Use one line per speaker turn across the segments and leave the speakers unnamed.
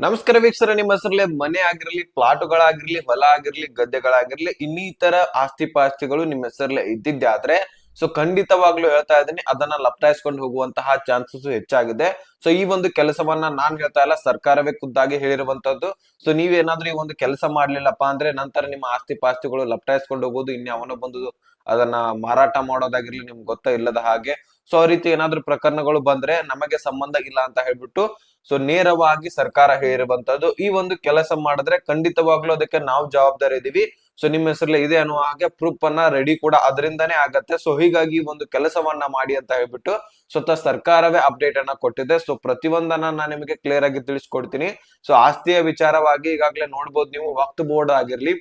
ನಮಸ್ಕಾರ ವೀಕ್ಷರ ನಿಮ್ಮ ಹೆಸರಲ್ಲೇ ಮನೆ ಆಗಿರ್ಲಿ, ಪ್ಲಾಟುಗಳಾಗಿರ್ಲಿ, ಹೊಲ ಆಗಿರ್ಲಿ, ಗದ್ದೆಗಳಾಗಿರ್ಲಿ, ಇನ್ನಿತರ ಆಸ್ತಿ ಪಾಸ್ತಿಗಳು ನಿಮ್ಮ ಹೆಸರಲ್ಲೇ ಇದ್ದಿದ್ದೆ. ಆದ್ರೆ ಸೊ ಖಂಡಿತವಾಗ್ಲೂ ಹೇಳ್ತಾ ಇದ್ದೀನಿ, ಅದನ್ನ ಲಪ್ತಾಯಿಸ್ಕೊಂಡು ಹೋಗುವಂತಹ ಚಾನ್ಸಸ್ ಹೆಚ್ಚಾಗಿದೆ. ಸೊ ಈ ಒಂದು ಕೆಲಸವನ್ನ ನಾನ್ ಹೇಳ್ತಾ ಇಲ್ಲ, ಸರ್ಕಾರವೇ ಖುದ್ದಾಗಿ ಹೇಳಿರುವಂತದ್ದು. ಸೊ ನೀವೇನಾದ್ರೂ ಈ ಒಂದು ಕೆಲಸ ಮಾಡ್ಲಿಲ್ಲಪ್ಪ ಅಂದ್ರೆ ನಂತರ ನಿಮ್ಮ ಆಸ್ತಿ ಪಾಸ್ತಿಗಳು ಲಪ್ಟಾಯಿಸ್ಕೊಂಡು ಹೋಗೋದು, ಇನ್ಯಾವನೋ ಬಂದು ಅದನ್ನ ಮಾರಾಟ ಮಾಡೋದಾಗಿರ್ಲಿ ನಿಮ್ಗೆ ಗೊತ್ತ ಇಲ್ಲದ ಹಾಗೆ. ಸೊ ಆ ರೀತಿ ಏನಾದ್ರೂ ಪ್ರಕರಣಗಳು ಬಂದ್ರೆ ನಮಗೆ ಸಂಬಂಧ ಇಲ್ಲ ಅಂತ ಹೇಳ್ಬಿಟ್ಟು ಸೊ ನೇರವಾಗಿ ಸರ್ಕಾರ ಹೇಳಿರುವಂತದ್ದು. ಈ ಒಂದು ಕೆಲಸ ಮಾಡಿದ್ರೆ ಖಂಡಿತವಾಗ್ಲೂ ಅದಕ್ಕೆ ನಾವು ಜವಾಬ್ದಾರಿ ಇದೀವಿ ಸೊ ನಿಮ್ಮ ಹೆಸರಲ್ಲೇ ಇದೆ ಅನ್ನೋ ಹಾಗೆ ಪ್ರೂಫ್ ಅನ್ನ ರೆಡಿ ಕೂಡ ಅದರಿಂದನೇ ಆಗತ್ತೆ. ಸೊ ಹೀಗಾಗಿ ಒಂದು ಕೆಲಸವನ್ನ ಮಾಡಿ ಅಂತ ಹೇಳ್ಬಿಟ್ಟು ಸ್ವತಃ ಸರ್ಕಾರವೇ ಅಪ್ಡೇಟ್ ಅನ್ನ ಕೊಟ್ಟಿದೆ. ಸೊ ಪ್ರತಿಯೊಂದನ್ನ ನಾನು ನಿಮಗೆ ಕ್ಲಿಯರ್ ಆಗಿ ತಿಳಿಸ್ಕೊಡ್ತೀನಿ. ಸೊ ಆಸ್ತಿಯ ವಿಚಾರವಾಗಿ ಈಗಾಗಲೇ ನೋಡ್ಬೋದು ನೀವು ವಕ್ತ್ ಬೋರ್ಡ್ ಆಗಿರ್ಲಿ,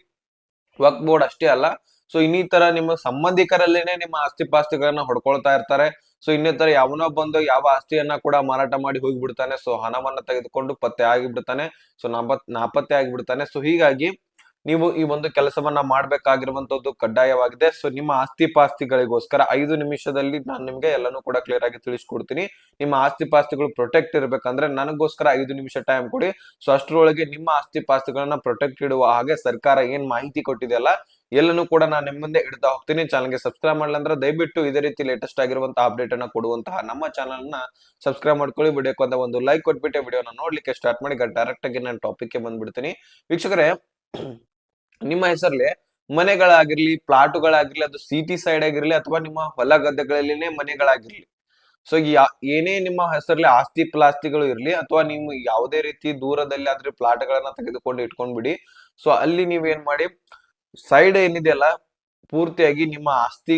ವಕ್ತ್ ಬೋರ್ಡ್ ಅಷ್ಟೇ ಅಲ್ಲ. ಸೊ ಇನ್ನಿತರ ನಿಮ್ಮ ಸಂಬಂಧಿಕರಲ್ಲೇನೆ ನಿಮ್ಮ ಆಸ್ತಿ ಪಾಸ್ತಿಗಳನ್ನ ಹೊಡ್ಕೊಳ್ತಾ ಇರ್ತಾರೆ. ಸೊ ಇನ್ನಿತರ ಯಾವನೋ ಬಂದು ಯಾವ ಆಸ್ತಿಯನ್ನ ಕೂಡ ಮಾರಾಟ ಮಾಡಿ ಹೋಗಿಬಿಡ್ತಾನೆ. ಸೊ ಹಣವನ್ನ ತೆಗೆದುಕೊಂಡು ಪತ್ತೆ ಆಗಿಬಿಡ್ತಾನೆ. ಸೊ ನಾಪತ್, ನಾಪತ್ತೆ ಆಗಿಬಿಡ್ತಾನೆ. ಸೊ ಹೀಗಾಗಿ ನೀವು ಈ ಒಂದು ಕೆಲಸವನ್ನ ಮಾಡಬೇಕಾಗಿರುವಂತದ್ದು ಕಡ್ಡಾಯವಾಗಿದೆ. ಸೊ ನಿಮ್ಮ ಆಸ್ತಿ ಪಾಸ್ತಿಗಳಿಗೋಸ್ಕರ ಐದು ನಿಮಿಷದಲ್ಲಿ ನಾನು ನಿಮ್ಗೆ ಎಲ್ಲಾನು ಕೂಡ ಕ್ಲಿಯರ್ ಆಗಿ ತಿಳಿಸ್ಕೊಡ್ತೀನಿ. ನಿಮ್ಮ ಆಸ್ತಿ ಪಾಸ್ತಿಗಳು ಪ್ರೊಟೆಕ್ಟ್ ಇರಬೇಕಂದ್ರೆ ನನಗೋಸ್ಕರ ಐದು ನಿಮಿಷ ಟೈಮ್ ಕೊಡಿ. ಸೊ ಅಷ್ಟರೊಳಗೆ ನಿಮ್ಮ ಆಸ್ತಿ ಪಾಸ್ತಿಗಳನ್ನ ಪ್ರೊಟೆಕ್ಟ್ ಇಡುವ ಹಾಗೆ ಸರ್ಕಾರ ಏನ್ ಮಾಹಿತಿ ಕೊಟ್ಟಿದೆಯಲ್ಲ, ಎಲ್ಲನೂ ಕೂಡ ನಾನು ನಿಮ್ಮ ಮುಂದೆ ಇಡ್ತಾ ಹೋಗ್ತೀನಿ. ಚಾನಲ್ಗೆ ಸಬ್ಸ್ಕ್ರೈಬ್ ಮಾಡಲ್ಲ ಅಂದ್ರೆ ದಯವಿಟ್ಟು ಇದೇ ರೀತಿ ಲೇಟೆಸ್ಟ್ ಆಗಿರುವಂತಹ ಅಪ್ಡೇಟ್ ಅನ್ನ ಕೊಡುವಂತಹ ನಮ್ಮ ಚಾನಲ್ನ ಸಬ್ಸ್ಕ್ರೈಬ್ ಮಾಡ್ಕೊಳ್ಳಿ. ವಿಡಿಯೋಕ್ಕೆ ಒಂದು ಒಂದು ಲೈಕ್ ಕೊಟ್ಬಿಟ್ಟು ವಿಡಿಯೋನ ನೋಡ್ಲಿಕ್ಕೆ ಸ್ಟಾರ್ಟ್ ಮಾಡಿ ಡೈರೆಕ್ಟ್ ಆಗಿ ನಾನು ಟಾಪಿಕ್ಗೆ ಬಂದ್ಬಿಡ್ತೀನಿ. ವೀಕ್ಷಕರೇ ನಿಮ್ಮ ಹೆಸರಲ್ಲಿ ಮನೆಗಳಾಗಿರ್ಲಿ, ಪ್ಲಾಟುಗಳಾಗಿರ್ಲಿ, ಅದು ಸಿಟಿ ಸೈಡ್ ಆಗಿರ್ಲಿ ಅಥವಾ ನಿಮ್ಮ ಹೊಲ ಗದ್ದೆಗಳಲ್ಲಿನೇ ಮನೆಗಳಾಗಿರ್ಲಿ. ಸೊ ಏನೇ ನಿಮ್ಮ ಹೆಸರಲ್ಲಿ ಆಸ್ತಿ ಪ್ಲಾಸ್ತಿಗಳು ಇರ್ಲಿ ಅಥವಾ ನೀವು ಯಾವುದೇ ರೀತಿ ದೂರದಲ್ಲಿ ಆದ್ರೆ ಪ್ಲಾಟ್ಗಳನ್ನ ತೆಗೆದುಕೊಂಡು ಇಟ್ಕೊಂಡ್ಬಿಡಿ. ಸೊ ಅಲ್ಲಿ ನೀವೇನ್ ಮಾಡಿ ಸೈಡ್ ಏನಿದೆಯಲ್ಲ, ಪೂರ್ತಿಯಾಗಿ ನಿಮ್ಮ ಆಸ್ತಿ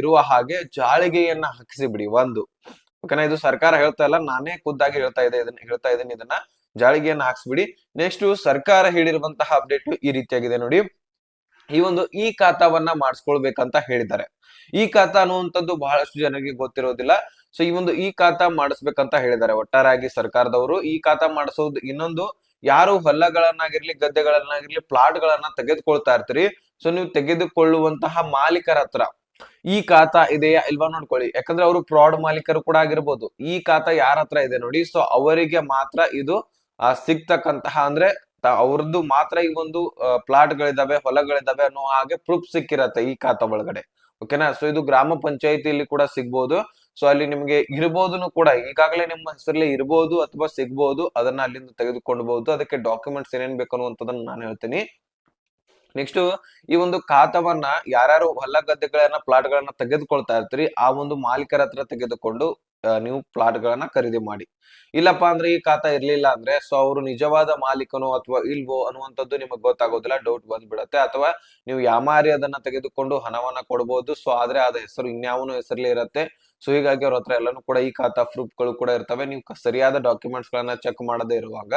ಇರುವ ಹಾಗೆ ಜಾಳಿಗೆಯನ್ನ ಹಾಕಿಸಿ ಬಿಡಿ ಒಂದು ಓಕೆನಾ ಇದು ಸರ್ಕಾರ ಹೇಳ್ತಾ ಇಲ್ಲ, ನಾನೇ ಖುದ್ದಾಗಿ ಹೇಳ್ತಾ ಇದೆ ಇದನ್ನ, ಹೇಳ್ತಾ ಇದ್ದೀನಿ ಇದನ್ನ. ಜಾಳಿಗೆಯನ್ನ ಹಾಕ್ಸ್ಬಿಡಿ. ನೆಕ್ಸ್ಟ್ ಸರ್ಕಾರ ಹೇಳಿರುವಂತಹ ಅಪ್ಡೇಟ್ ಈ ರೀತಿಯಾಗಿದೆ ನೋಡಿ. ಈ ಒಂದು ಈ ಖಾತಾವನ್ನ ಮಾಡಿಸ್ಕೊಳ್ಬೇಕಂತ ಹೇಳಿದ್ದಾರೆ. ಈ ಖಾತಾ ಅನ್ನುವಂಥದ್ದು ಬಹಳಷ್ಟು ಜನರಿಗೆ ಗೊತ್ತಿರೋದಿಲ್ಲ. ಸೊ ಈ ಒಂದು ಈ ಖಾತಾ ಮಾಡಿಸ್ಬೇಕಂತ ಹೇಳಿದ್ದಾರೆ. ಒಟ್ಟಾರಾಗಿ ಸರ್ಕಾರದವರು ಈ ಖಾತಾ ಮಾಡಿಸೋದು ಇನ್ನೊಂದು ಯಾರು ಹೊಲಗಳನ್ನಾಗಿರ್ಲಿ, ಗದ್ದೆಗಳನ್ನಾಗಿರ್ಲಿ ಪ್ಲಾಟ್ ಗಳನ್ನ ತೆಗೆದುಕೊಳ್ತಾ ಇರ್ತೀರಿ. ಸೊ ನೀವು ತೆಗೆದುಕೊಳ್ಳುವಂತಹ ಮಾಲೀಕರ ಹತ್ರ ಈ ಖಾತಾ ಇದೆಯಾ ಇಲ್ವಾ ನೋಡ್ಕೊಳ್ಳಿ. ಯಾಕಂದ್ರೆ ಅವರು ಫ್ರಾಡ್ ಮಾಲೀಕರು ಕೂಡ ಆಗಿರ್ಬೋದು. ಈ ಖಾತಾ ಯಾರ ಹತ್ರ ಇದೆ ನೋಡಿ. ಸೊ ಅವರಿಗೆ ಮಾತ್ರ ಇದು ಆ, ಸಿಗ್ತಕ್ಕಂತಹ ಅಂದ್ರೆ ಅವ್ರದ್ದು ಮಾತ್ರ ಈ ಒಂದು ಪ್ಲಾಟ್ ಗಳಿದಾವೆ ಹೊಲಗಳಿದಾವೆ ಅನ್ನೋ ಹಾಗೆ ಪ್ರೂಫ್ ಸಿಕ್ಕಿರತ್ತೆ ಈ ಖಾತಾ ಒಳಗಡೆ. ಓಕೆನಾ ಸೊ ಇದು ಗ್ರಾಮ ಪಂಚಾಯತಿಯಲ್ಲಿ ಕೂಡ ಸಿಗ್ಬೋದು. ಸೊ ಅಲ್ಲಿ ನಿಮ್ಗೆ ಇರ್ಬೋದುನು ಕೂಡ ಈಗಾಗಲೇ ನಿಮ್ಮ ಹೆಸರಲ್ಲಿ ಇರ್ಬೋದು ಅಥವಾ ಸಿಗ್ಬೋದು ಅದನ್ನ ಅಲ್ಲಿಂದ ತೆಗೆದುಕೊಂಡ್ಬಹುದು ಅದಕ್ಕೆ ಡಾಕ್ಯುಮೆಂಟ್ಸ್ ಏನೇನ್ ಬೇಕು ಅನ್ನುವಂಥದ್ದನ್ನ ನಾನು ಹೇಳ್ತೀನಿ. ನೆಕ್ಸ್ಟ್ ಈ ಒಂದು ಖಾತಾವನ್ನ ಯಾರ್ಯಾರು ಹೊಲ ಗದ್ದೆಗಳನ್ನ ಪ್ಲಾಟ್ ಗಳನ್ನ ತೆಗೆದುಕೊಳ್ತಾ ಇರ್ತೀರಿ ಆ ಒಂದು ಮಾಲೀಕರ ಹತ್ರ ತೆಗೆದುಕೊಂಡು ನೀವು ಪ್ಲಾಟ್ ಗಳನ್ನ ಖರೀದಿ ಮಾಡಿ. ಇಲ್ಲಪ್ಪ ಅಂದ್ರೆ ಈ ಖಾತಾ ಇರ್ಲಿಲ್ಲ ಅಂದ್ರೆ ಸೊ ಅವರು ನಿಜವಾದ ಮಾಲೀಕನೋ ಅಥವಾ ಇಲ್ವೋ ಅನ್ನುವಂಥದ್ದು ನಿಮಗೆ ಗೊತ್ತಾಗೋದಿಲ್ಲ ಡೌಟ್ ಬಂದ್ಬಿಡತ್ತೆ. ಅಥವಾ ನೀವು ಯಾಮಾರಿ ಅದನ್ನ ತೆಗೆದುಕೊಂಡು ಹಣವನ್ನ ಕೊಡಬಹುದು ಸೊ ಆದ್ರೆ ಅದ ಹೆಸರು ಇನ್ಯಾವನು ಹೆಸರಲ್ಲಿ ಇರತ್ತೆ. ಸೊ ಹೀಗಾಗಿ ಅವ್ರ ಹತ್ರ ಎಲ್ಲಾನು ಕೂಡ ಈ ಖಾತಾ ಪ್ರೂಫ್ಗಳು ಕೂಡ ಇರ್ತವೆ. ನೀವು ಸರಿಯಾದ ಡಾಕ್ಯುಮೆಂಟ್ಸ್ ಗಳನ್ನ ಚೆಕ್ ಮಾಡದೇ ಇರುವಾಗ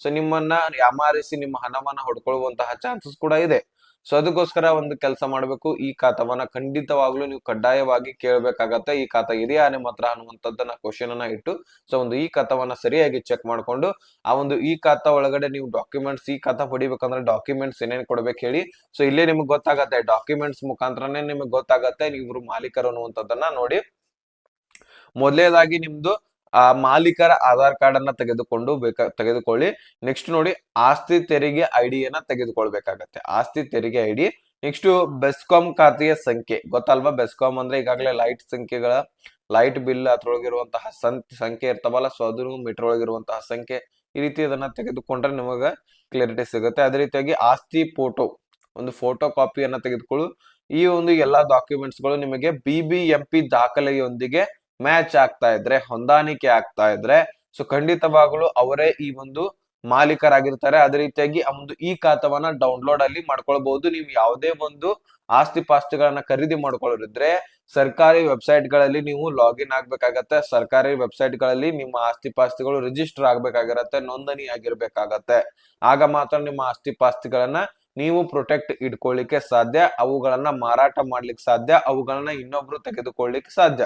ಸೊ ನಿಮ್ಮನ್ನ ಯಾಮಾರಿಸಿ ನಿಮ್ಮ ಹಣವನ್ನ ಹೊಡ್ಕೊಳ್ಳುವಂತಹ ಚಾನ್ಸಸ್ ಕೂಡ ಇದೆ. ಸೊ ಅದಕ್ಕೋಸ್ಕರ ಒಂದು ಕೆಲಸ ಮಾಡಬೇಕು. ಈ ಖಾತವನ್ನ ಖಂಡಿತವಾಗ್ಲೂ ನೀವು ಕಡ್ಡಾಯವಾಗಿ ಕೇಳಬೇಕಾಗತ್ತೆ. ಈ ಖಾತ ಇದೆಯಾ? ನಿಮ್ಮ ಹತ್ರ ಅನ್ನುವಂಥದ್ದನ್ನ ಕ್ವಶನ್ ಅನ್ನ ಇಟ್ಟು ಸೊ ಒಂದು ಈ ಖಾತವನ್ನ ಸರಿಯಾಗಿ ಚೆಕ್ ಮಾಡ್ಕೊಂಡು, ಆ ಒಂದು ಈ ಖಾತಾ ಒಳಗಡೆ ನೀವು ಡಾಕ್ಯುಮೆಂಟ್ಸ್ ಈ ಖಾತಾ ಪಡಿಬೇಕಂದ್ರೆ ಡಾಕ್ಯುಮೆಂಟ್ಸ್ ಏನೇನು ಕೊಡ್ಬೇಕು ಹೇಳಿ. ಸೊ ಇಲ್ಲೇ ನಿಮ್ಗೆ ಗೊತ್ತಾಗತ್ತೆ. ಡಾಕ್ಯುಮೆಂಟ್ಸ್ ಮುಖಾಂತರನೇ ನಿಮಗೆ ಗೊತ್ತಾಗತ್ತೆ. ಇವರು ಮಾಲೀಕರು ಅನ್ನುವಂಥದ್ದನ್ನ ನೋಡಿ. ಮೊದಲೇದಾಗಿ ನಿಮ್ದು ಆ ಮಾಲೀಕರ ಆಧಾರ್ ಕಾರ್ಡ್ ಅನ್ನ ತೆಗೆದುಕೊಂಡು ಬೇಕಾ, ತೆಗೆದುಕೊಳ್ಳಿ. ನೆಕ್ಸ್ಟ್ ನೋಡಿ ಆಸ್ತಿ ತೆರಿಗೆ ಐಡಿಯನ್ನ ತೆಗೆದುಕೊಳ್ಬೇಕಾಗತ್ತೆ. ಆಸ್ತಿ ತೆರಿಗೆ ಐಡಿ ನೆಕ್ಸ್ಟ್ ಬೆಸ್ಕಾಂ ಖಾತೆಯ ಸಂಖ್ಯೆ. ಗೊತ್ತಲ್ವಾ? ಬೆಸ್ಕಾಂ ಅಂದ್ರೆ ಈಗಾಗಲೇ ಲೈಟ್ ಸಂಖ್ಯೆಗಳ, ಲೈಟ್ ಬಿಲ್ ಅದ್ರೊಳಗಿರುವಂತಹ ಸಂ, ಸಂಖ್ಯೆ ಇರ್ತಾವಲ್ಲ ಸೊ ಅದನ್ನು ಮೀಟರ್ ಒಳಗಿರುವಂತಹ ಸಂಖ್ಯೆ. ಈ ರೀತಿ ಅದನ್ನ ತೆಗೆದುಕೊಂಡ್ರೆ ನಿಮಗೆ ಕ್ಲಿಯರಿಟಿ ಸಿಗುತ್ತೆ. ಅದೇ ರೀತಿಯಾಗಿ ಆಸ್ತಿ ಫೋಟೋ ಒಂದು ಫೋಟೋ ಕಾಪಿಯನ್ನ ತೆಗೆದುಕೊಳ್ಳು. ಈ ಒಂದು ಎಲ್ಲಾ ಡಾಕ್ಯುಮೆಂಟ್ಸ್ಗಳು ನಿಮಗೆ ಬಿ ಬಿ ಎಂ ದಾಖಲೆಯೊಂದಿಗೆ ಮ್ಯಾಚ್ ಆಗ್ತಾ ಇದ್ರೆ, ಹೊಂದಾಣಿಕೆ ಆಗ್ತಾ ಇದ್ರೆ ಸೊ ಖಂಡಿತವಾಗಲೂ ಅವರೇ ಈ ಒಂದು ಮಾಲೀಕರಾಗಿರ್ತಾರೆ. ಅದೇ ರೀತಿಯಾಗಿ ಆ ಒಂದು ಈ ಖಾತವನ್ನ ಡೌನ್ಲೋಡ್ ಅಲ್ಲಿ ಮಾಡ್ಕೊಳ್ಬಹುದು. ನೀವು ಯಾವುದೇ ಒಂದು ಆಸ್ತಿ ಪಾಸ್ತಿಗಳನ್ನ ಖರೀದಿ ಮಾಡ್ಕೊಳ್ಳೋರಿದ್ರೆ, ಸರ್ಕಾರಿ ವೆಬ್ಸೈಟ್ಗಳಲ್ಲಿ ನೀವು ಲಾಗಿನ್ ಆಗ್ಬೇಕಾಗತ್ತೆ. ಸರ್ಕಾರಿ ವೆಬ್ಸೈಟ್ಗಳಲ್ಲಿ ನಿಮ್ಮ ಆಸ್ತಿ ಪಾಸ್ತಿಗಳು ರಿಜಿಸ್ಟರ್ ಆಗ್ಬೇಕಾಗಿರತ್ತೆ ನೋಂದಣಿ ಆಗಿರ್ಬೇಕಾಗತ್ತೆ ಆಗ ಮಾತ್ರ ನಿಮ್ಮ ಆಸ್ತಿ ಪಾಸ್ತಿಗಳನ್ನ ನೀವು ಪ್ರೊಟೆಕ್ಟ್ ಇಟ್ಕೊಳ್ಳಿಕ್ಕೆ ಸಾಧ್ಯ. ಅವುಗಳನ್ನ ಮಾರಾಟ ಮಾಡ್ಲಿಕ್ಕೆ ಸಾಧ್ಯ. ಅವುಗಳನ್ನ ಇನ್ನೊಬ್ರು ತೆಗೆದುಕೊಳ್ಳಿಕ್ಕೆ ಸಾಧ್ಯ.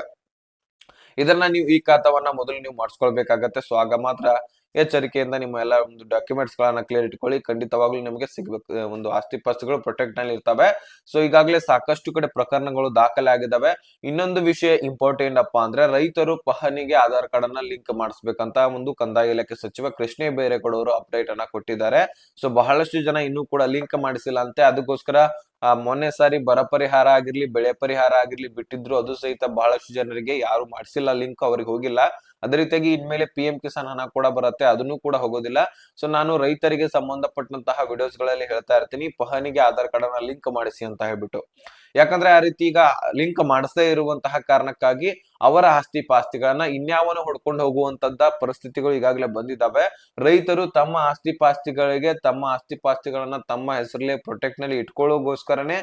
ಇದನ್ನ ನೀವು ಈ ಖಾತಾವನ್ನ ಮೊದಲು ನೀವು ಮಾಡಿಸ್ಕೊಳ್ಬೇಕಾಗತ್ತೆ. ಸೊ ಆಗ ಮಾತ್ರ ಎಚ್ಚರಿಕೆಯಿಂದ ನಿಮ್ಮ ಎಲ್ಲ ಒಂದು ಡಾಕ್ಯುಮೆಂಟ್ಸ್ ಗಳನ್ನ ಕ್ಲಿಯರ್ ಇಟ್ಕೊಳ್ಳಿ. ಖಂಡಿತವಾಗ್ಲೂ ನಿಮಗೆ ಸಿಗ್ಬೇಕು ಒಂದು ಆಸ್ತಿ ಪಾಸ್ತಿಗಳು ಪ್ರೊಟೆಕ್ಟ್ನಲ್ಲಿ ಇರ್ತವೆ. ಸೊ ಈಗಾಗಲೇ ಸಾಕಷ್ಟು ಕಡೆ ಪ್ರಕರಣಗಳು ದಾಖಲೆ ಆಗಿದಾವೆ. ಇನ್ನೊಂದು ವಿಷಯ ಇಂಪಾರ್ಟೆಂಟ್ ಅಪ್ಪ ಅಂದ್ರೆ ರೈತರು ಪಹನಿಗೆ ಆಧಾರ್ ಕಾರ್ಡ್ ಅನ್ನ ಲಿಂಕ್ ಮಾಡಿಸ್ಬೇಕಂತ ಒಂದು ಕಂದಾಯ ಇಲಾಖೆ ಸಚಿವ ಕೃಷ್ಣ ಬೈರೇಗೌಡ ಅಪ್ಡೇಟ್ ಅನ್ನ ಕೊಟ್ಟಿದ್ದಾರೆ. ಸೊ ಬಹಳಷ್ಟು ಜನ ಇನ್ನೂ ಕೂಡ ಲಿಂಕ್ ಮಾಡಿಸಿಲ್ಲ ಅಂತೆ. ಅದಕ್ಕೋಸ್ಕರ ಆ, ಮೊನ್ನೆ ಸಾರಿ ಬರ ಪರಿಹಾರ ಆಗಿರ್ಲಿ, ಬೆಳೆ ಪರಿಹಾರ ಆಗಿರ್ಲಿ ಬಿಟ್ಟಿದ್ರು, ಅದು ಸಹಿತ ಬಹಳಷ್ಟು ಜನರಿಗೆ ಯಾರು ಮಾಡಿಸಿಲ್ಲ ಲಿಂಕ್ ಅವ್ರಿಗೆ ಹೋಗಿಲ್ಲ. ಅದೇ ರೀತಿಯಾಗಿ ಇನ್ಮೇಲೆ ಪಿ ಎಂ ಕಿಸಾನ್ ಹಣ ಕೂಡ ಬರುತ್ತೆ, ಅದನ್ನು ಕೂಡ ಹೋಗೋದಿಲ್ಲ. ಸೊ ನಾನು ರೈತರಿಗೆ ಸಂಬಂಧಪಟ್ಟಂತಹ ವಿಡಿಯೋಸ್ಗಳಲ್ಲಿ ಹೇಳ್ತಾ ಇರ್ತೀನಿ. ಪಹನಿಗೆ ಆಧಾರ್ ಕಾರ್ಡ್ ಲಿಂಕ್ ಮಾಡಿಸಿ ಅಂತ ಹೇಳ್ಬಿಟ್ಟು. ಯಾಕಂದ್ರೆ ಆ ರೀತಿ ಈಗ ಲಿಂಕ್ ಮಾಡಿಸದೇ ಇರುವಂತಹ ಕಾರಣಕ್ಕಾಗಿ ಅವರ ಆಸ್ತಿ ಪಾಸ್ತಿಗಳನ್ನ ಇನ್ಯಾವನು ಹೊಡ್ಕೊಂಡು ಹೋಗುವಂತದ್ದ ಪರಿಸ್ಥಿತಿಗಳು ಈಗಾಗಲೇ ಬಂದಿದ್ದಾವೆ ರೈತರು ತಮ್ಮ ಆಸ್ತಿ ಪಾಸ್ತಿಗಳಿಗೆ ತಮ್ಮ ಆಸ್ತಿ ಪಾಸ್ತಿಗಳನ್ನ ತಮ್ಮ ಹೆಸರಲ್ಲೇ ಪ್ರೊಟೆಕ್ಟ್ನಲ್ಲಿ ಇಟ್ಕೊಳ್ಳೋಗೋಸ್ಕರನೇ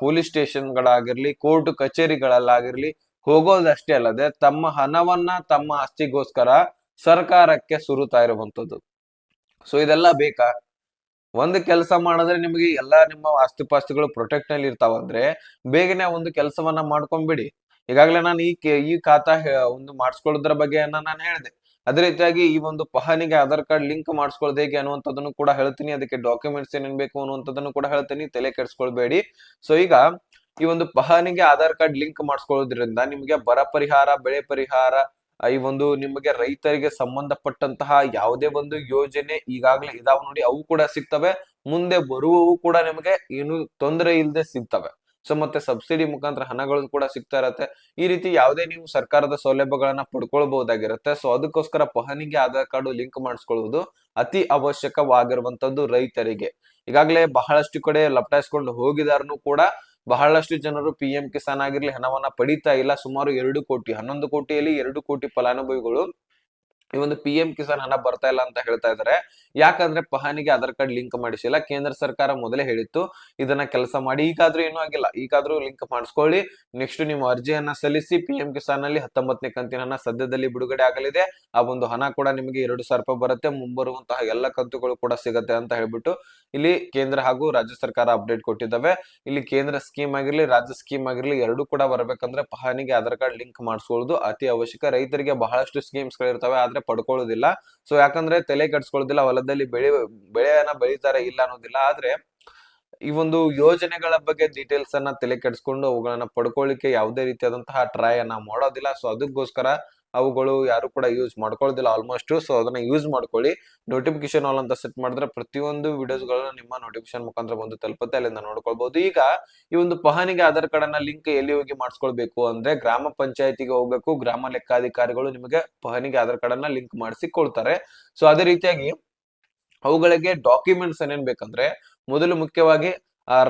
ಪೊಲೀಸ್ ಸ್ಟೇಷನ್ಗಳಾಗಿರ್ಲಿ, ಕೋರ್ಟ್ ಕಚೇರಿಗಳಲ್ಲಾಗಿರ್ಲಿ ಹೋಗೋದಷ್ಟೇ ಅಲ್ಲದೆ ತಮ್ಮ ಹಣವನ್ನ ತಮ್ಮ ಆಸ್ತಿಗೋಸ್ಕರ ಸರ್ಕಾರಕ್ಕೆ ಸುರುತ್ತಾ ಇರುವಂತದ್ದು. ಸೊ ಇದೆಲ್ಲ ಬೇಕಾ? ಒಂದು ಕೆಲಸ ಮಾಡಿದ್ರೆ ನಿಮಗೆ ಎಲ್ಲಾ ನಿಮ್ಮ ಆಸ್ತಿ ಪಾಸ್ತಿಗಳು ಪ್ರೊಟೆಕ್ಟ್ನಲ್ಲಿ ಇರ್ತಾವಂದ್ರೆ ಬೇಗನೆ ಒಂದು ಕೆಲಸವನ್ನ ಮಾಡ್ಕೊಂಡ್ಬಿಡಿ ಈಗಾಗಲೇ ನಾನು ಈ ಈ ಖಾತಾ ಒಂದು ಮಾಡಿಸ್ಕೊಳ್ಳೋದ್ರ ಬಗ್ಗೆ ನಾನು ಹೇಳಿದೆ. ಅದೇ ರೀತಿಯಾಗಿ ಈ ಒಂದು ಪಹನಿಗೆ ಆಧಾರ್ ಕಾರ್ಡ್ ಲಿಂಕ್ ಮಾಡಿಸ್ಕೊಳ್ಳೋದು ಹೇಗೆ ಅನ್ನುವಂಥದ್ದನ್ನು ಕೂಡ ಹೇಳ್ತೀನಿ. ಅದಕ್ಕೆ ಡಾಕ್ಯುಮೆಂಟ್ಸ್ ಏನೇನು ಬೇಕು ಅನ್ನುವಂಥದ್ದನ್ನು ಕೂಡ ಹೇಳ್ತೀನಿ. ತಲೆ ಕೆಡಿಸ್ಕೊಳ್ಬೇಡಿ. ಸೊ ಈಗ ಈ ಒಂದು ಪಹನಿಗೆ ಆಧಾರ್ ಕಾರ್ಡ್ ಲಿಂಕ್ ಮಾಡಿಸ್ಕೊಳ್ಳೋದ್ರಿಂದ ನಿಮಗೆ ಬರ ಪರಿಹಾರ, ಬೆಳೆ ಪರಿಹಾರ ಈ ಒಂದು ನಿಮಗೆ ರೈತರಿಗೆ ಸಂಬಂಧಪಟ್ಟಂತಹ ಯಾವುದೇ ಒಂದು ಯೋಜನೆ ಈಗಾಗಲೇ ಇದಾವ ನೋಡಿ, ಅವು ಕೂಡ ಸಿಗ್ತವೆ. ಮುಂದೆ ಬರುವವು ಕೂಡ ನಿಮಗೆ ಏನು ತೊಂದರೆ ಇಲ್ಲದೆ ಸಿಗ್ತವೆ. ಸೊ ಮತ್ತೆ ಸಬ್ಸಿಡಿ ಮುಖಾಂತರ ಹಣಗಳು ಕೂಡ ಸಿಗ್ತಾ ಇರತ್ತೆ. ಈ ರೀತಿ ಯಾವುದೇ ನೀವು ಸರ್ಕಾರದ ಸೌಲಭ್ಯಗಳನ್ನ ಪಡ್ಕೊಳ್ಬಹುದಾಗಿರುತ್ತೆ. ಸೊ ಅದಕ್ಕೋಸ್ಕರ ಪಹನಿಗೆ ಆಧಾರ್ ಕಾರ್ಡ್ ಲಿಂಕ್ ಮಾಡಿಸ್ಕೊಳ್ಳುವುದು ಅತಿ ಅವಶ್ಯಕವಾಗಿರುವಂತದ್ದು ರೈತರಿಗೆ. ಈಗಾಗಲೇ ಬಹಳಷ್ಟು ಕಡೆ ಲಪಟಾಯಿಸ್ಕೊಂಡು ಹೋಗಿದಾರನು ಕೂಡ ಬಹಳಷ್ಟು ಜನರು ಪಿ ಎಂ ಕಿಸಾನ್ ಆಗಿರ್ಲಿ ಹಣವನ್ನ ಪಡಿತಾ ಇಲ್ಲ. ಸುಮಾರು ಎರಡು ಕೋಟಿ, ಹನ್ನೊಂದು ಕೋಟಿಯಲ್ಲಿ ಎರಡು ಕೋಟಿ ಫಲಾನುಭವಿಗಳು ಈ ಒಂದು ಪಿ ಎಂ ಕಿಸಾನ್ ಹಣ ಬರ್ತಾ ಇಲ್ಲ ಅಂತ ಹೇಳ್ತಾ ಇದ್ದಾರೆ ಯಾಕಂದ್ರೆ ಪಹಾನಿಗೆ ಆಧಾರ್ ಕಾರ್ಡ್ ಲಿಂಕ್ ಮಾಡಿಸಿಲ್ಲ. ಕೇಂದ್ರ ಸರ್ಕಾರ ಮೊದಲೇ ಹೇಳಿತ್ತು, ಇದನ್ನ ಕೆಲಸ ಮಾಡಿ. ಈಗಾದ್ರೂ ಏನೂ ಆಗಿಲ್ಲ. ಈಗಾದ್ರೂ ಲಿಂಕ್ ಮಾಡಿಸ್ಕೊಳ್ಳಿ. ನೆಕ್ಸ್ಟ್ ನೀವು ಅರ್ಜಿಯನ್ನ ಸಲ್ಲಿಸಿ ಪಿ ಎಂ ಕಿಸಾನ್ನಲ್ಲಿ ಹತ್ತೊಂಬತ್ತನೇ ಕಂತಿನ ಹಣ ಸದ್ಯದಲ್ಲಿ ಬಿಡುಗಡೆ ಆಗಲಿದೆ. ಆ ಒಂದು ಹಣ ಕೂಡ ನಿಮಗೆ ಎರಡು ಸಾವಿರ ರೂಪಾಯಿ ಬರುತ್ತೆ. ಮುಂಬರುವಂತಹ ಎಲ್ಲ ಕಂತುಗಳು ಕೂಡ ಸಿಗತ್ತೆ ಅಂತ ಹೇಳ್ಬಿಟ್ಟು ಇಲ್ಲಿ ಕೇಂದ್ರ ಹಾಗೂ ರಾಜ್ಯ ಸರ್ಕಾರ ಅಪ್ಡೇಟ್ ಕೊಟ್ಟಿದ್ದಾವೆ. ಇಲ್ಲಿ ಕೇಂದ್ರ ಸ್ಕೀಮ್ ಆಗಿರ್ಲಿ, ರಾಜ್ಯ ಸ್ಕೀಮ್ ಆಗಿರ್ಲಿ, ಎರಡು ಕೂಡ ಬರಬೇಕಂದ್ರೆ ಪಹಾನಿಗೆ ಆಧಾರ್ ಕಾರ್ಡ್ ಲಿಂಕ್ ಮಾಡಿಸ್ಕೊಳ್ಳೋದು ಅತಿ ಅವಶ್ಯಕ. ರೈತರಿಗೆ ಬಹಳಷ್ಟು ಸ್ಕೀಮ್ಸ್ ಗಳಿರ್ತವೆ ಆದ್ರೆ ಪಡ್ಕೊಳ್ಳೋದಿಲ್ಲ. ಸೊ ಯಾಕಂದ್ರೆ ತಲೆ ಕೆಡ್ಸ್ಕೊಳ್ಳೋದಿಲ್ಲ, ಹೊಲದಲ್ಲಿ ಬೆಳೆ, ಬೆಳೆಯನ್ನ ಬೆಳೀತಾರೆ, ಇಲ್ಲ ಅನ್ನೋದಿಲ್ಲ. ಆದ್ರೆ, ಈ ಒಂದು ಯೋಜನೆಗಳ ಬಗ್ಗೆ ಡೀಟೇಲ್ಸ್ ಅನ್ನ ತಲೆ ಕೆಡ್ಸ್ಕೊಂಡು ಅವುಗಳನ್ನ ಪಡ್ಕೊಳ್ಳಿಕ್ಕೆ ಯಾವುದೇ ರೀತಿಯಾದಂತಹ ಟ್ರೈ ಅನ್ನ ಮಾಡೋದಿಲ್ಲ. ಸೊ ಅದಕ್ಕೋಸ್ಕರ ಅವುಗಳು ಯಾರು ಕೂಡ ಯೂಸ್ ಮಾಡ್ಕೊಳ್ಳೋದಿಲ್ಲ ಆಲ್ಮೋಸ್ಟ್ ಸೊ ಅದನ್ನ ಯೂಸ್ ಮಾಡ್ಕೊಳ್ಳಿ. ನೋಟಿಫಿಕೇಶನ್ ಆಲ್ ಅಂತ ಸೆಟ್ ಮಾಡಿದ್ರೆ ಪ್ರತಿಯೊಂದು ವಿಡಿಯೋಸ್ಗಳನ್ನ ನಿಮ್ಮ ನೋಟಿಫಿಕೇಶನ್ ಮುಖಾಂತರ ಬಂದು ತಲುಪುತ್ತೆ. ಅಲ್ಲಿಂದ ನೋಡ್ಕೊಳ್ಬಹುದು ಈಗ ಈ ಒಂದು ಪಹಣಿಗೆ ಆಧಾರ್ ಕಾರ್ಡ್ ಅನ್ನ ಲಿಂಕ್ ಎಲ್ಲಿ ಹೋಗಿ ಮಾಡಿಸ್ಕೊಳ್ಬೇಕು ಅಂದ್ರೆ ಗ್ರಾಮ ಪಂಚಾಯತಿಗೆ ಹೋಗ್ಬೇಕು. ಗ್ರಾಮ ಲೆಕ್ಕಾಧಿಕಾರಿಗಳು ನಿಮಗೆ ಪಹಣಿಗೆ ಆಧಾರ್ ಕಾರ್ಡ್ ಅನ್ನ ಲಿಂಕ್ ಮಾಡಿಸಿ ಕೊಡ್ತಾರೆ. ಸೊ ಅದೇ ರೀತಿಯಾಗಿ ಅವುಗಳಿಗೆ ಡಾಕ್ಯುಮೆಂಟ್ಸ್ ಏನೇನ್ ಬೇಕಂದ್ರೆ ಮೊದಲು ಮುಖ್ಯವಾಗಿ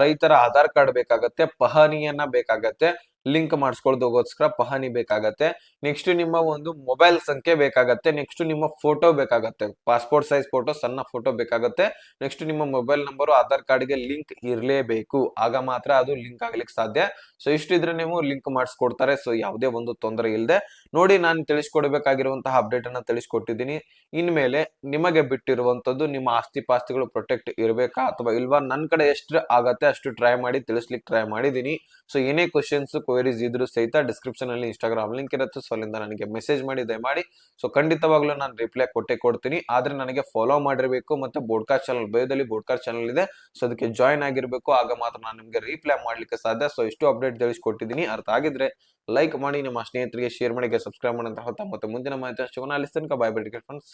ರೈತರ ಆಧಾರ್ ಕಾರ್ಡ್ ಬೇಕಾಗತ್ತೆ, ಪಹಣಿಯನ್ನ ಬೇಕಾಗತ್ತೆ. ಲಿಂಕ್ ಮಾಡಿಸ್ಕೊಳ್ಳೋದಕ್ಕೋಸ್ಕರ ಪಹಣಿ ಬೇಕಾಗತ್ತೆ. ನೆಕ್ಸ್ಟ್ ನಿಮ್ಮ ಒಂದು ಮೊಬೈಲ್ ಸಂಖ್ಯೆ ಬೇಕಾಗತ್ತೆ. ನೆಕ್ಸ್ಟ್ ನಿಮ್ಮ ಫೋಟೋ ಬೇಕಾಗತ್ತೆ. ಪಾಸ್ಪೋರ್ಟ್ ಸೈಜ್ ಫೋಟೋ, ಸಣ್ಣ ಫೋಟೋ ಬೇಕಾಗತ್ತೆ. ನೆಕ್ಸ್ಟ್ ನಿಮ್ಮ ಮೊಬೈಲ್ ನಂಬರ್, ಆಧಾರ್ ಕಾರ್ಡ್ಗೆ ಲಿಂಕ್ ಇರಲೇಬೇಕು. ಆಗ ಮಾತ್ರ ಅದು ಲಿಂಕ್ ಆಗ್ಲಿಕ್ಕೆ ಸಾಧ್ಯ. ಸೊ ಇಷ್ಟಿದ್ರೆ ನೀವು ಲಿಂಕ್ ಮಾಡಿಸ್ಕೊಡ್ತಾರೆ. ಸೊ ಯಾವುದೇ ಒಂದು ತೊಂದರೆ ಇಲ್ಲದೆ ನೋಡಿ, ನಾನು ತಿಳಿಸ್ಕೊಡ್ಬೇಕಾಗಿರುವಂತಹ ಅಪ್ಡೇಟ್ ಅನ್ನ ತಿಳಿಸ್ಕೊಟ್ಟಿದ್ದೀನಿ. ಇನ್ಮೇಲೆ ನಿಮಗೆ ಬಿಟ್ಟಿರುವಂತದ್ದು ನಿಮ್ಮ ಆಸ್ತಿ ಪಾಸ್ತಿಗಳು ಪ್ರೊಟೆಕ್ಟ್ ಇರಬೇಕಾ? ಅಥವಾ ಇಲ್ವಾ? ನನ್ನ ಕಡೆ ಎಷ್ಟು ಆಗತ್ತೆ ಅಷ್ಟು ಟ್ರೈ ಮಾಡಿ ತಿಳಿಸ್ಲಿಕ್ಕೆ ಟ್ರೈ ಮಾಡಿದ್ದೀನಿ. ಸೊ ಏನೇ ಕ್ವಶನ್ಸ್ ಕ್ವೈರೀಸ್ ಇದ್ರು ಸಹಿತ ಡಿಸ್ಕ್ರಿಪ್ಷನ್ ಅಲ್ಲಿ ಇನ್ಸ್ಟಾಗ್ರಾಮ್ ಲಿಂಕ್ ಇರುತ್ತೆ. ಸೊ ಅಲ್ಲಿಂದ ನನಗೆ ಮೆಸೇಜ್ ಮಾಡಿ, ದಯಮಾಡಿ. ಸೊ ಖಂಡಿತವಾಗ್ಲೂ ನಾನು ರಿಪ್ಲೈ ಕೊಟ್ಟೆ ಕೊಡ್ತೀನಿ. ಆದ್ರೆ ನನಗೆ ಫಾಲೋ ಮಾಡಿರಬೇಕು ಮತ್ತೆ ಬೋಡ್ಕಾಸ್ಟ್ ಚಾನಲ್ ಬಯೋದಲ್ಲಿ ಬೋಡ್ಕಾಸ್ಟ್ ಚಾನಲ್ ಇದೆ. ಸೊ ಅದಕ್ಕೆ ಜಾಯ್ನ್ ಆಗಿರಬೇಕು. ಆಗ ಮಾತ್ರ ನಾನು ನಿಮಗೆ ರಿಪ್ಲೈ ಮಾಡ್ಲಿಕ್ಕೆ ಸಾಧ್ಯ. ಸೊ ಇಷ್ಟು ಅಪ್ಡೇಟ್ ತಿಳಿಸ್ಕೊಟ್ಟಿದ್ದೀನಿ. ಅರ್ಥ ಆಗಿದ್ರೆ ಲೈಕ್ ಮಾಡಿ, ನಿಮ್ಮ ಸ್ನೇಹಿತರಿಗೆ ಶೇರ್ ಮಾಡಿ ಸಬ್ಸ್ಕ್ರೈಬ್ ಮಾಡಿ ಅಂತ ಹೇಳ್ತಾ ಮತ್ತೆ ಮುಂದಿನ ಮಾಹಿತಿ ಅಲ್ಲಿ ತನಕ ಬಾಯ್ ಬಿಡಿ ಫ್ರೆಂಡ್ಸ್